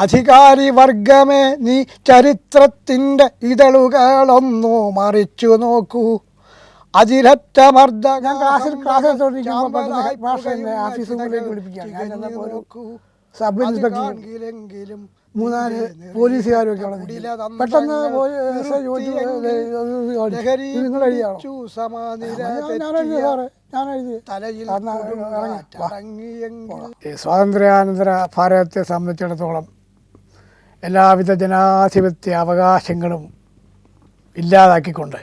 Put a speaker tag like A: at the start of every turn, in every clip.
A: അധികാരി വർഗമേ നീ ചരിത്രത്തിന്റെ ഇതളുകളൊന്നു മറിച്ചു നോക്കൂ. അതിലറ്റ മർദ്ദ
B: ഞാൻ ക്ലാസ്സിൽ ക്ലാസ് എടുത്തോണ്ടിരിക്കുമ്പോൾ പെട്ടെന്ന് ഹെഡ് മാസ്റ്റർ എന്നെ ഓഫീസ് മുറിയിലേക്ക് വിളിപ്പിക്കുകയാണ്. ഞാൻ ചെന്നപ്പോൾ സബ് ഇൻസ്പെക്ടറും മൂന്നാൽ പോലീസുകാരൊക്കെ പെട്ടെന്ന് പോയി ചോദിച്ചു "ഏ, ഇത് ഇത് കാണിച്ചു. ഇത് നിങ്ങൾ എഴുതിയാണോ? സ്വാതന്ത്ര്യാനന്തര ഭാരതത്തെ സംബന്ധിച്ചിടത്തോളം എല്ലാവിധ ജനാധിപത്യ അവകാശങ്ങളും ഇല്ലാതാക്കിക്കൊണ്ട്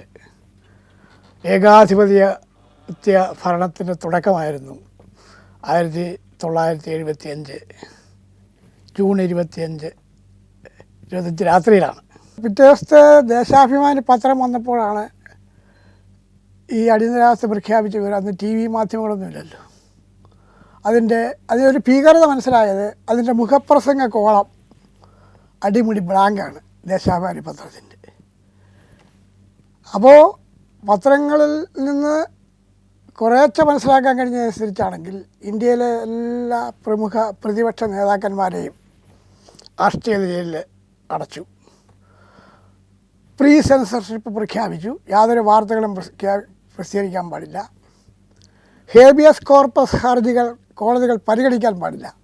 B: ഏകാധിപത്യ ഭരണത്തിന്റെ തുടക്കമായിരുന്നു ആയിരത്തി തൊള്ളായിരത്തി എഴുപത്തി അഞ്ച് ജൂൺ ഇരുപത്തിയഞ്ച് ഇരുപത്തഞ്ച് രാത്രിയിലാണ്. പിറ്റേ ദിവസത്തെ ദേശാഭിമാനി പത്രം വന്നപ്പോഴാണ് ഈ അടിയന്തരാവസ്ഥ പ്രഖ്യാപിച്ച വിവരം. അന്ന് ടി വി മാധ്യമങ്ങളൊന്നുമില്ലല്ലോ. അതിന്റെ അതിനൊരു ഭീകരത മനസ്സിലായത് അതിന്റെ മുഖപ്രസംഗ കോളം അടിമുടി ബ്ലാങ്കാണ് ദേശാഭിമാനി പത്രത്തിന്റെ. അപ്പോൾ പത്രങ്ങളിൽ നിന്ന് കുറേശ്ശെ മനസ്സിലാക്കാൻ കഴിഞ്ഞതനുസരിച്ചാണെങ്കിൽ ഇന്ത്യയിലെ എല്ലാ പ്രമുഖ പ്രതിപക്ഷ നേതാക്കന്മാരെയും രാഷ്ട്രീയ ജയിലിൽ അടച്ചു. പ്രീ സെൻസർഷിപ്പ് പ്രഖ്യാപിച്ചു. യാതൊരു വാർത്തകളും പ്രസിദ്ധീകരിക്കാൻ പാടില്ല. ഹേബിയസ് കോർപ്പസ് ഹർജികൾ കോടതികൾ പരിഗണിക്കാൻ പാടില്ല.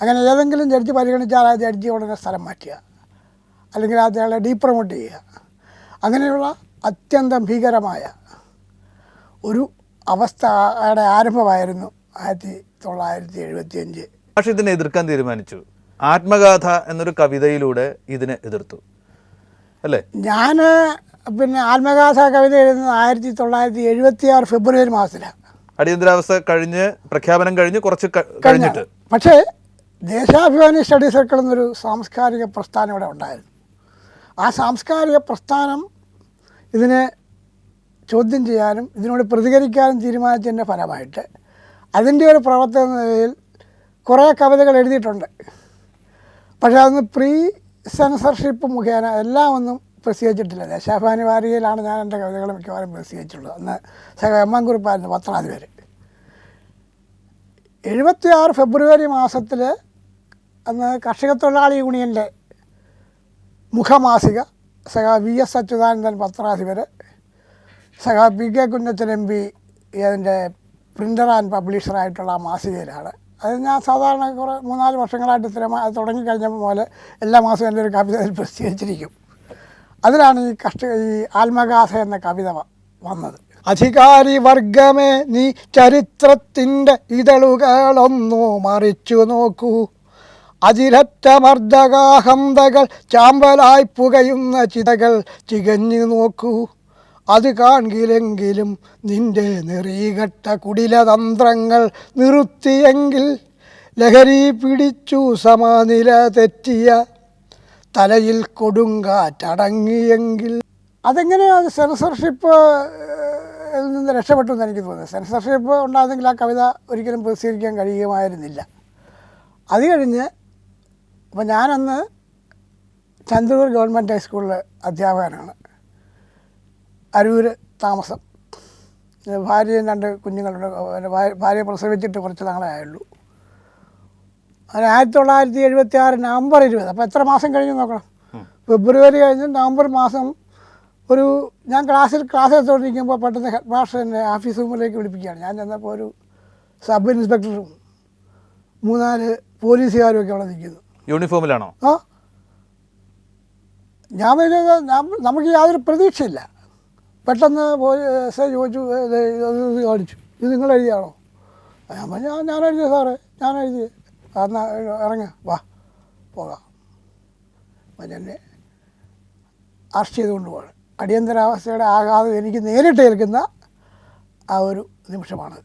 B: അങ്ങനെ ഏതെങ്കിലും ജഡ്ജി പരിഗണിച്ചാൽ ആ ജഡ്ജി ഉടനെ സ്ഥലം മാറ്റുക. അല്ലെങ്കിൽ അയാളെ ഡീപ്രമോട്ട് ചെയ്യുക. അങ്ങനെയുള്ള അത്യന്തം ഭീകരമായ ഒരു അവസ്ഥയുടെ ആരംഭമായിരുന്നു ആയിരത്തി തൊള്ളായിരത്തി എഴുപത്തി അഞ്ച്
C: പക്ഷെ ഇതിനെ എതിർക്കാൻ തീരുമാനിച്ചു. ആത്മഗാഥ എന്നൊരു കവിതയിലൂടെ ഇതിനെ എതിർത്തു. അല്ലേ?
B: ഞാൻ പിന്നെ ആത്മകഥ കവിത എഴുതുന്നത് ആയിരത്തി തൊള്ളായിരത്തി എഴുപത്തി ആറ് ഫെബ്രുവരി മാസത്തിലാണ്.
C: അടിയന്തരാവസ്ഥ കഴിഞ്ഞ് പ്രഖ്യാപനം കഴിഞ്ഞ് കുറച്ച് കഴിഞ്ഞിട്ട്.
B: പക്ഷേ ദേശാഭിമാനി സ്റ്റഡി സർക്കിൾ എന്നൊരു സാംസ്കാരിക പ്രസ്ഥാനം ഇവിടെ ഉണ്ടായിരുന്നു. ആ സാംസ്കാരിക പ്രസ്ഥാനം ഇതിനെ ചോദ്യം ചെയ്യാനും ഇതിനോട് പ്രതികരിക്കാനും തീരുമാനിച്ചതിന്റെ ഫലമായിട്ട് അതിന്റെ ഒരു പ്രവർത്തന നിലയിൽ കുറേ കവിതകൾ എഴുതിയിട്ടുണ്ട്. പക്ഷേ അതൊന്ന് പ്രീ സെൻസർഷിപ്പ് മുഖേന എല്ലാം ഒന്നും പ്രസിദ്ധിച്ചിട്ടില്ല ദേശാഭിമാനി വാരികയിലാണ് ഞാൻ എന്റെ കവിതകൾ മിക്കവാറും പ്രസിദ്ധിച്ചിട്ടുള്ളത് അന്ന് സഹ എം എം കുറിപ്പായിരുന്നു പത്രാധിപർ എഴുപത്തിയാറ് ഫെബ്രുവരി മാസത്തിൽ അന്ന് കർഷക തൊഴിലാളി യൂണിയന്റെ മുഖമാസിക സഹ വി എസ് അച്യുതാനന്ദൻ പത്രാധിപർ സഹ P K Kunjachan M P അതിന്റെ പ്രിന്റർ ആൻഡ് പബ്ലിഷറായിട്ടുള്ള ആ മാസികയിലാണ്. അത് ഞാൻ സാധാരണ കുറേ മൂന്നാൽ വർഷങ്ങളായിട്ട് സ്ഥിരമായി അത് തുടങ്ങിക്കഴിഞ്ഞപ്പോൾ പോലെ എല്ലാ മാസവും എന്റെ ഒരു കവിത അതിൽ പ്രസിദ്ധീകരിച്ചിരിക്കും. അതിലാണ് ഈ കഷ്ട ഈ ആത്മഗാഥ എന്ന കവിത വന്നത്.
A: അധികാരി വർഗമേ നീ ചരിത്രത്തിന്റെ ഇതളുകളൊന്നു മറിച്ചു നോക്കൂ. അതിലറ്റ മർദ്ദകാഹന്തകൾ ചാമ്പലായി പുകയുന്ന ചിതകൾ ചികഞ്ഞു നോക്കൂ. അത് കാണിലെങ്കിലും നിന്റെ നിറീകട്ട കുടിലതന്ത്രങ്ങൾ നിർത്തിയെങ്കിൽ ലഹരി പിടിച്ചു സമാനില തെറ്റിയ തലയിൽ കൊടുങ്കാറ്റടങ്ങിയെങ്കിൽ
B: അതെങ്ങനെയാണ് സെൻസർഷിപ്പ് നിന്ന് രക്ഷപ്പെട്ടു എന്ന് എനിക്ക് തോന്നുന്നത് സെൻസർഷിപ്പ് ഉണ്ടായിരുന്നെങ്കിൽ ആ കവിത ഒരിക്കലും പ്രസിദ്ധീകരിക്കാൻ കഴിയുമായിരുന്നില്ല. അത് കഴിഞ്ഞ് അപ്പോൾ ഞാനന്ന് ചന്ദ്രൂർ ഗവൺമെന്റ് ഹൈസ്കൂളിൽ അധ്യാപകനാണ്. അരൂർ താമസം. ഭാര്യയും രണ്ട് കുഞ്ഞുങ്ങളുണ്ട് ഭാര്യ പ്രസവിച്ചിട്ട് കുറച്ച് നാളെ ആയുള്ളൂ. അങ്ങനെ ആയിരത്തി തൊള്ളായിരത്തി എഴുപത്തി ആറ് നവംബർ ഇരുപത് അപ്പോൾ എത്ര മാസം കഴിഞ്ഞ് നോക്കണം? ഫെബ്രുവരി കഴിഞ്ഞ് നവംബർ മാസം ഒരു ഞാൻ ക്ലാസ്സിൽ ക്ലാസ് എടുത്തുകൊണ്ടിരിക്കുമ്പോൾ പെട്ടെന്ന് ഹെഡ് മാസ്റ്റർ എന്നെ ഓഫീസ് റൂമിലേക്ക് വിളിപ്പിക്കുകയാണ്. ഞാൻ ചെന്നപ്പോൾ ഒരു സബ് ഇൻസ്പെക്ടറും മൂന്നാൽ പോലീസുകാരും ഒക്കെ അവിടെ നിൽക്കുന്നു.
C: യൂണിഫോമിലാണോ?
B: ആ. ഞാൻ വരുന്നത് നമുക്ക് യാതൊരു പ്രതീക്ഷയില്ല. പെട്ടെന്ന് ഐ ചോദിച്ചു കാണിച്ചു. ഇത് നിങ്ങൾ എഴുതിയാണോ? ഞാൻ ഞാൻ എഴുതിയ സാറേ ഞാൻ എഴുതി. എന്നാ ഇറങ്ങ വാ പോകാം. അപ്പം എന്നെ അറസ്റ്റ് ചെയ്തുകൊണ്ട് പോകണം അടിയന്തരാവസ്ഥയുടെ ആഘാതം എനിക്ക് നേരിട്ട് ഏൽക്കുന്ന ആ ഒരു നിമിഷമാണത്.